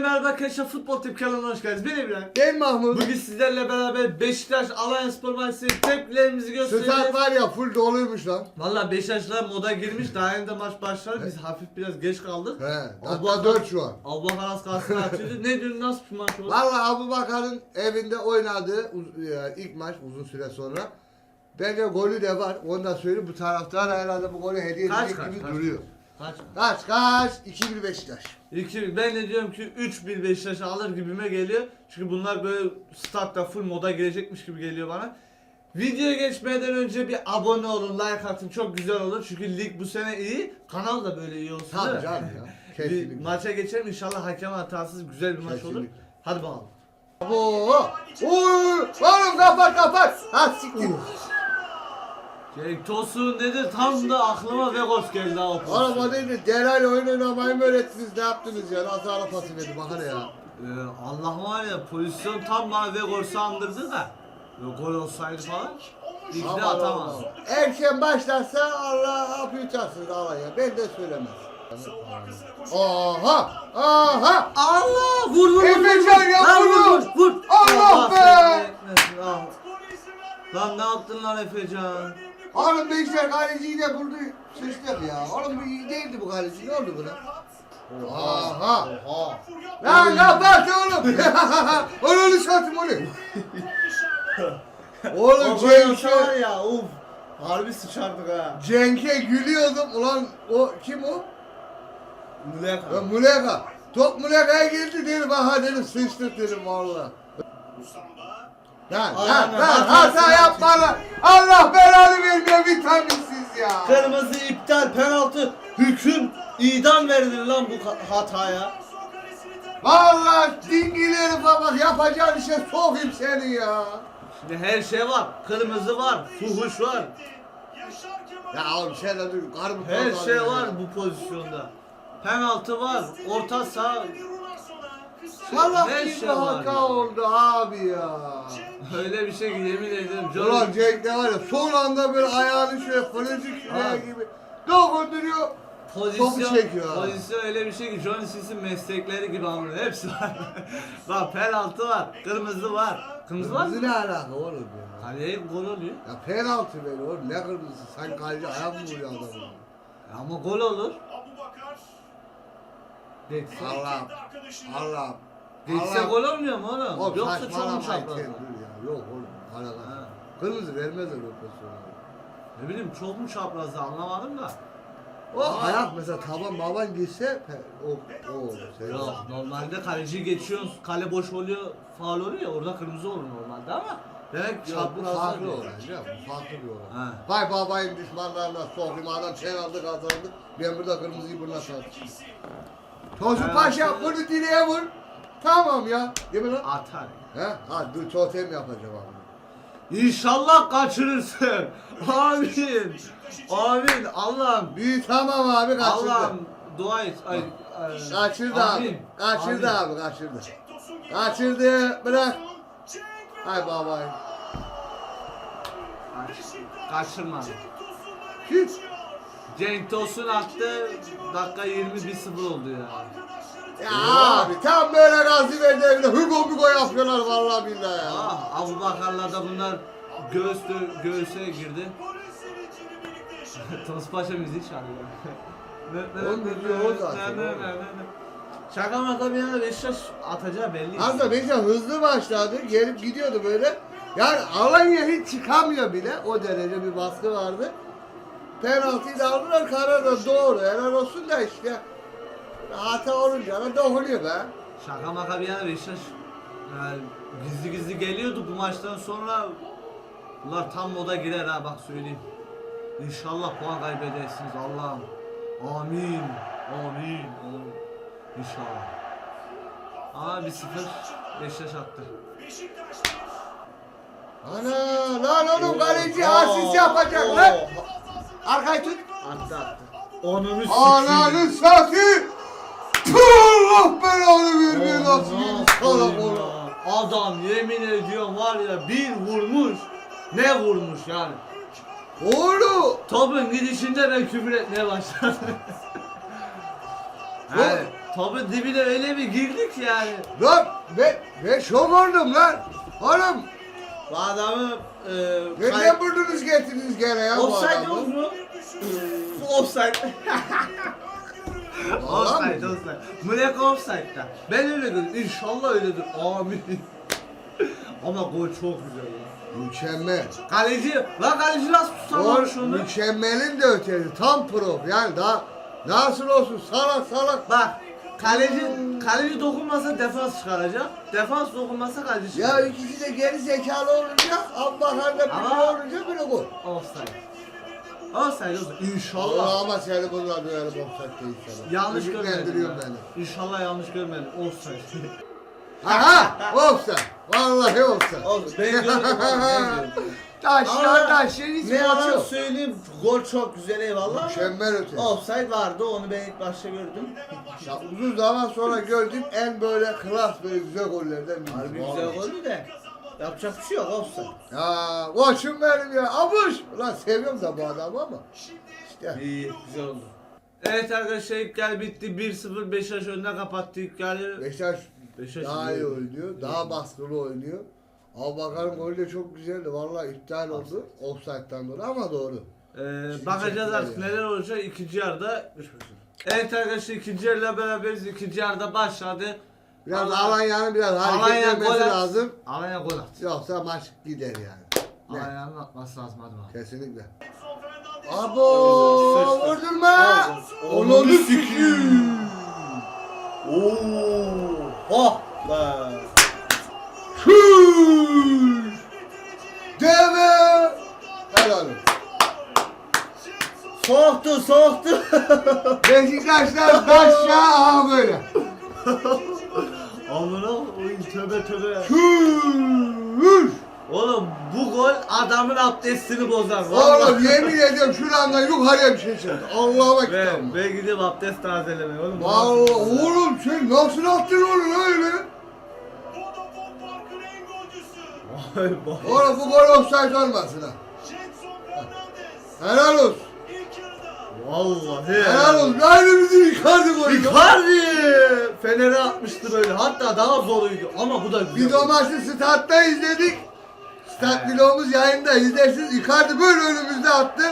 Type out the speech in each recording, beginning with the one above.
merhaba arkadaşlar Futbol Tip kanalına hoş geldiniz. Ben İbrahim. Ben Mahmut. Bugün sizlerle beraber Beşiktaş Alanya Spor maçı tepkilerimizi Stat göstereceğiz. var ya full doluymuş lan. Valla Beşiktaşlar moda girmiş. Daha yeni de maç başladı. Biz hafif biraz geç kaldık. He. Dakika 4 şu an. Allah az kalsın atıyordu. ne diyorsun nasıl bir maç oldu? Valla Abu Bakar'ın evinde oynadığı ilk maç uzun süre sonra. Bence golü de var. Onu da söyleyeyim. Bu taraftar herhalde bu golü hediye edecek gibi kaç? duruyor. Kaç? Kaç kaç? 2-1 Beşiktaş. 2 ben de diyorum ki 3-1 Beşiktaş alır gibime geliyor. Çünkü bunlar böyle statta full moda girecekmiş gibi geliyor bana. Videoya geçmeden önce bir abone olun, like atın çok güzel olur. Çünkü lig bu sene iyi, kanal da böyle iyi olsun. Tabii canım ya. Bir Kesinlikle. maça geçelim inşallah hakem hatasız güzel bir maç olur. Kesinlikle. Hadi bakalım. Oo. Oy. Oğlum kapat kapat. Ha siktir. Cenk Tosun nedir? Tam da aklıma Vegos geldi o Oğlum o değil de Delal oyun oynamayı mı öğrettiniz? Ne yaptınız ya? Nasıl ara pası verdi? Bakın ya. Ee, Allah var ya pozisyon tam bana Vegos'u andırdı da. Ve gol olsaydı falan. İlk de Aman atamaz. Allah'ım. Erken başlarsa Allah yapıyorsun Allah ya. Ben de söylemez. Aha! Aha! Allah vur vur vur. Efecan ya, Lan vur, vur vur. vur. Allah be! seni etmesin, ah. Lan ne yaptın lan Efecan? Oğlum Beşiktaş kaleciyi de buldu. Sıçtık ya. Oğlum bu iyi değildi bu kaleci. Ne oldu buna? Aha! Oha. Lan oğlum! Onu satayım onu. Oğlum O gol olsa var Cenk'e, ya uf. Harbi sıçardık ha. Cenk'e gülüyordum. Ulan o kim o? Muleka. Ya Muleka. Top Muleka'ya geldi dedim. Aha dedim sıçtık dedim valla. Lan lan lan hata yapma lan. Allah belanı vermiyor vitaminsiz ya. Kırmızı iptal penaltı hüküm idam verilir lan bu hataya. Valla dingileri bak yapacağın işe sokayım seni ya. Şimdi her şey var. Kırmızı var, fuhuş var. Ya oğlum de dur Her şey var bu pozisyonda. Penaltı var, orta saha. Salak gibi şey hata oldu abi ya. Öyle bir şey ki yemin ederim. John- Ulan Cenk de var ya son anda böyle ayağını şöyle fırıcık şuraya gibi dokunduruyor. pozisyon, topu çekiyor pozisyon öyle bir şey ki Johnny Sis'in meslekleri gibi anlıyor. Hepsi var. Bak penaltı var, kırmızı var. Kırmızı var Kırmızı mı? ne alaka oğlum ya? Kaleye gol oluyor. Ya penaltı ver oğlum ne kırmızısı sen kaleci ayak mı vuruyor adamı? Ama gol olur. Geçse, Allah Allah. Geçse gol olmuyor mu oğlum? Oğlum Yoksa çok mu saçmalama çapraz? Ayten, dur ya. Yok oğlum. Ha. Kırmızı vermezler o pozisyonu. Ne bileyim çok mu çaprazdı anlamadım da. O ayak mesela taban baban girse pe- o o şey Yok normalde kaleci geçiyorsun kale boş oluyor faul oluyor ya orada kırmızı olur normalde ama demek ki bu çaprazda farklı diyor. olay ya bu farklı bir olay. Ha. Vay babayın düşmanlarına sokayım adam sen aldı kazandı. Ben burada kırmızıyı burnuna tartışayım. Tosun. Paşa bunu direğe vur. Tamam ya. Değil mi lan? Atar. He? Ha dur totem yapacağım abi. İnşallah kaçırırsın. Amin. Amin. Allah'ım. Bir tamam abi kaçırdı. Allah'ım dua et. Ay, ay, Kaçırdı abi. Amin. Kaçırdı abi kaçırdı. Kaçırdı. Bırak. Hay babay. Kaçırma. Hiç. Cenk Tosun attı. Dakika 21-0 oldu ya. Ya abi tam böyle gazi verdi evine hıgo hıgo yapıyorlar vallahi billahi ya. Ah, Abu Bakar'la da bunlar göğüs göğüse girdi. Tospaşa müziği çalıyor. Oğlum biliyor o zaten, oğlum. Şaka maka bir yana Beşiktaş atacağı belli. Aslında Beşiktaş hızlı başladı. Gelip gidiyordu böyle. Yani Alanya hiç çıkamıyor bile. O derece bir baskı vardı. Penaltıyı da aldılar. Karar da doğru. Helal olsun da işte. Hata olunca da dokunuyor be. Şaka maka bir yana Beşiktaş yani gizli gizli geliyordu bu maçtan sonra bunlar tam moda girer ha bak söyleyeyim. İnşallah puan kaybedersiniz Allah'ım. Amin. Amin. Amin. İnşallah. Aa bir sıfır Beşiktaş attı. Ana lan oğlum kaleci asist yapacak lan. Arkayı tut. Attı attı. Onunu Ananı satayım. Allah belanı vermiyor nasıl bir? Adam yemin ediyorum var ya bir vurmuş. Ne vurmuş yani. Oğlum. Topun gidişinde ben küfür etmeye başladım. Yani topun dibine öyle bir girdik yani. Lan ve ve şok oldum lan. Oğlum Bu adamı e, nereden buldunuz getirdiniz gene ya bu Offside adamı? yok mu? Offside. Vallahi offside, mi? offside. Mulek offside'da. Ben öyle gördüm. İnşallah öyledir. Amin. Ama gol çok güzel ya. Mükemmel. Kaleci, lan kaleci nasıl Gol tutamamış onu? mükemmelin de ötesi. Tam pro. Yani daha nasıl olsun salak salak. Bak, kaleci, kaleci dokunmasa defans çıkaracak. Defans dokunmasa kaleci Ya çıkaracak. ikisi de geri zekalı olunca Allah'ın biri Ama- olunca böyle gol. Offside. Offside olsun. Allah İnşallah. ama seni bunlar döverim offside değil sana. Yanlış görmedim. Ümitlendiriyor ya. beni. İnşallah yanlış görmedim. Offside. Aha offside. Vallahi offside. Olsun. Ben gördüm. Ben gördüm. Taşlar taşlar hiç Ne yalan maç yok. söyleyeyim gol çok güzel eyvallah. Mükemmel öte. Offside vardı onu ben ilk başta gördüm. Ya uzun zaman sonra gördüğüm en böyle klas böyle güzel gollerden biri. Harbi güzel goldü de. Yapacak bir şey yok offside. Ya koçum benim ya. Abuş. Ulan seviyorum da bu adamı ama. İşte. İyi güzel oldu. Evet arkadaşlar ilk gel bitti 1-0 Beşiktaş önüne kapattı ilk gel. Beşiktaş Beşiktaş daha iyi oynuyor. Daha baskılı oynuyor. Abubakar'ın golü de çok güzeldi. Vallahi iptal oldu. Offside'dan dolayı ama doğru. Ee, bakacağız artık yani. neler olacak ikinci yarıda. Evet arkadaşlar ikinci yarıyla beraberiz. İkinci yarıda başladı. Biraz Allah- Alanya'nın biraz Alanya hareketlenmesi gol at. lazım. Alanya gol at. Yoksa maç gider yani. Ne? Alanya'nın atması lazım hadi bakalım. Kesinlikle. Abo Sıçtı. vurdurma. Onu sikiyim. Oo! Oh be! Şuş! Deve! Helal olsun. Soğuktu, soğuktu. Beşiktaşlar taşla aha böyle. Amına oyun tövbe tövbe. Şuş! Oğlum bu gol adamın abdestini bozar. Vallahi. Oğlum yemin ediyorum şuramdan yukarıya bir şey çıktı. Allah'a Ve, bakıyorum. ve gidip abdest tazelemeye oğlum. Vallahi oğlum sen nasıl attın onu öyle? Vay vay. Oğlum bu gol offside olmasın ha. Helal olsun. Vallahi. Helal olsun. Aynı bizim Icardi golü. Icardi! Fener'e atmıştı böyle. Hatta daha zoruydu. Ama bu da güzel. Biz o maçı statta izledik. Stat vlogumuz yayında izlersiniz. Icardi böyle önümüzde attı.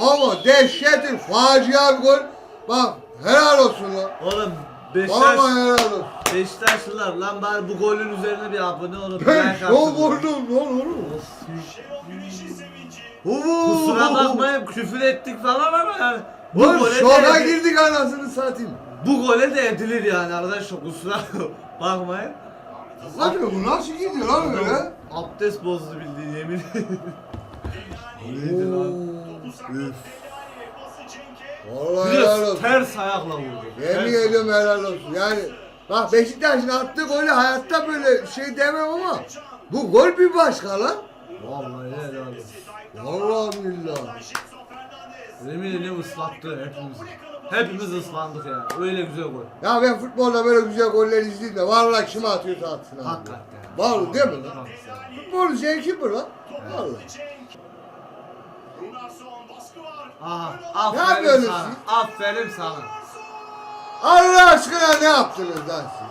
Ama dehşetin facia bir gol. Bak helal olsun lan. Oğlum Beşiktaş, Vallahi helal olsun. Beşiktaşlılar lan bari bu golün üzerine bir abone olup Ben atın. oldum lan oğlum. Kusura bakmayın küfür ettik falan ama yani bu Lan gole şoka de girdik anasını satayım. bu gole de edilir yani arkadaşlar kusura bakmayın. Be bu nasıl gidiyor lan öyle? Abdest bozdu bildiğin yemin. Neydi lan? Üf. Vallahi helal Biraz olsun. ters ayakla vurdu. Yemin Ters. ediyorum helal olsun. Yani bak Beşiktaş'ın attığı golü hayatta böyle şey demem ama bu gol bir başka lan. Vallahi helal olsun. Vallahi billahi. Yemin ediyorum ıslattı hepimiz. Hepimiz ıslandık ya. Öyle güzel gol. Ya ben futbolda böyle güzel goller izleyeyim de vallahi kime atıyorsa atsın abi. Hakikaten. Vallahi değil mi lan? Futbolun zevki bu lan. Vallahi. Aha, Ne aferin yapıyorsunuz sana. siz? Aferin sana. Allah aşkına ne yaptınız lan siz?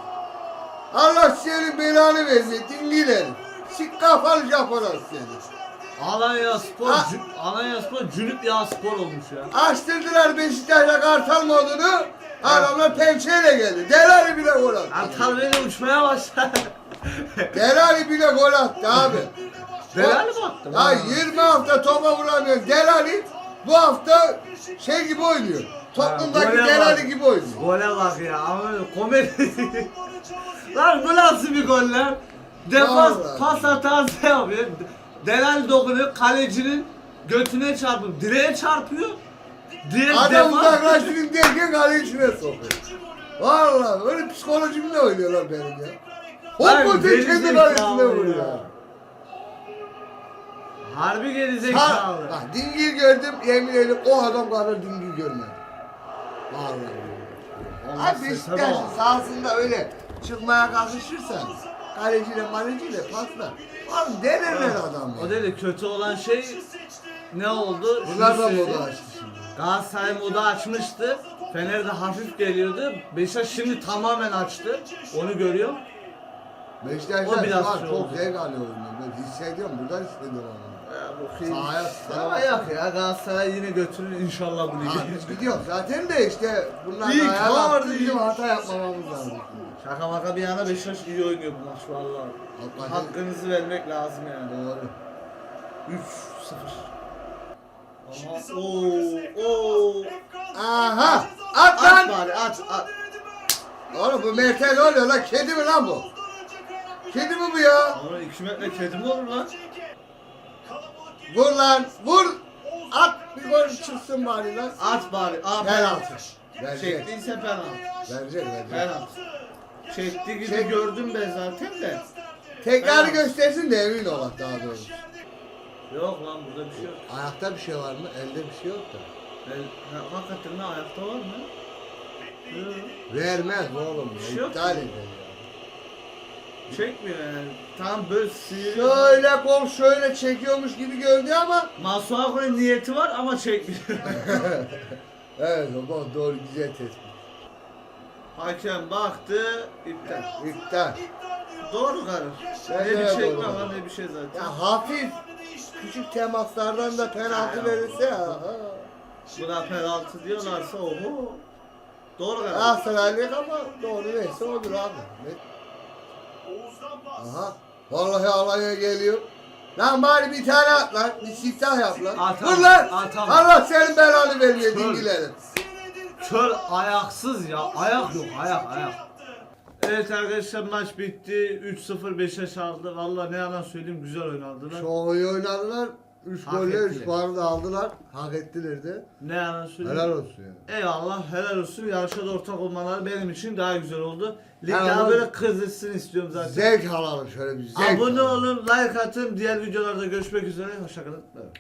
Allah senin belanı versin dingiler. Sik kafalı Japonlar seni. Alanya Spor, Ha. Cü- Alanya Spor Cünüp ya spor olmuş ya. Açtırdılar Beşiktaş'la kartal modunu. Adamlar pençeyle geldi. Delali bile gol attı. Antal beni uçmaya başladı. Delali bile gol attı abi. Delali mi attı? Ya 20 hafta topa vuramıyor. Delali bu hafta şey gibi oynuyor. Toplumdaki gole Delali bak. gibi oynuyor. Gole bak ya. Ama komedi. lan bu nasıl bir gol lan? Defans Vallahi. pas hatası yapıyor. Delal dokunuyor. Kalecinin götüne çarpıp direğe çarpıyor. Diğer Adam uzaklaştırayım derken kaleyi içine sokuyor. Vallahi öyle psikolojimle oynuyorlar benim ya. Lan Hop geri kendi kalesine vuruyor. Harbi geri Ha, bak dingil gördüm yemin ederim o adam kadar dingil görmedim. Vallahi. Allah Abi bak. sahasında öyle çıkmaya kalkışırsan kaleciyle maleciyle pasla. Oğlum denerler adam O ya. dedi kötü olan şey ne oldu? Şunu Bunlar da söyleyeyim. moda açtı şimdi. Galatasaray modu açmıştı. Fener'de hafif geliyordu. Beşiktaş şimdi tamamen açtı. Onu görüyorum. O Beşiktaşlar biraz şu an şey çok oldu. zevk alıyor oyundan. Ben hissediyorum, buradan hissediyorum onu. Sahaya, Ama yok ya Galatasaray yine götürür inşallah bu ligi. biz gidiyoruz zaten de işte bunlar İlk ayağa ilk. bizim hata yapmamamız lazım. Şaka maka bir yana Beşiktaş iyi oynuyor bu maç vallahi. Hakikaten Hakkınızı vermek lazım yani. doğru. 3-0. Aha, Oo, oo. Aha! At Aç lan! bari aç aç. Oğlum bu Mertel oluyor lan, kedi mi lan bu? Kedi mi bu ya? Oğlum 2 metre kedi mi olur lan? Vur lan, vur! At bir gol çıksın bari lan. At bari. Aa, Penaltı. Verecek, Çektiyse penaltı. verecek, verecek. Penaltı. Çekti gibi Çek. gördüm ben zaten de. Penaltı. göstersin de emin ol daha doğrusu. Yok lan burada bir şey yok. Ayakta bir şey var mı? Elde bir şey yok da. El, ha, hakikaten ne ayakta var mı? Yok. Vermez oğlum Bir şey ya, yok iptal eder ya. Çekmiyor yani. Tam böyle sıyırıyor. Şöyle kol şöyle çekiyormuş gibi gördü ama Masuaku'nun niyeti var ama çekmiyor. Evet baba doğru güzel tespit. Hakem baktı, iptal. İptal. Doğru karar. Ne bir de çekme doğru var karar. ne bir şey zaten. Ya hafif küçük temaslardan da penaltı Ya. verirse ya. ha. Buna penaltı diyorlarsa oho. Doğru karar. Galatasaraylıyız ama doğru neyse olur abi. Ne- Aha. Vallahi alaya geliyor. Lan bari bir tane at lan. Bir siftah yap lan. Atam, Vur lan. atam. Allah senin belanı vermiyor Kör. dingilerin. Kör ayaksız ya. Ayak yok ayak ayak. Evet arkadaşlar maç bitti. 3-0 Beşiktaş aldı. Vallahi ne yalan söyleyeyim güzel oynadılar. Çok iyi oynadılar. 3 Hak golle 3 ettiler. puanı da aldılar. Hak ettiler de. Ne yalan söyleyeyim. Helal olsun ya. Eyvallah helal olsun. Yarışa da ortak olmaları benim için daha güzel oldu. Lig Helal daha olsun. böyle kızışsın istiyorum zaten. Zevk alalım şöyle bir zevk. Abone alalım. olun, like atın. Diğer videolarda görüşmek üzere. Hoşçakalın. Evet.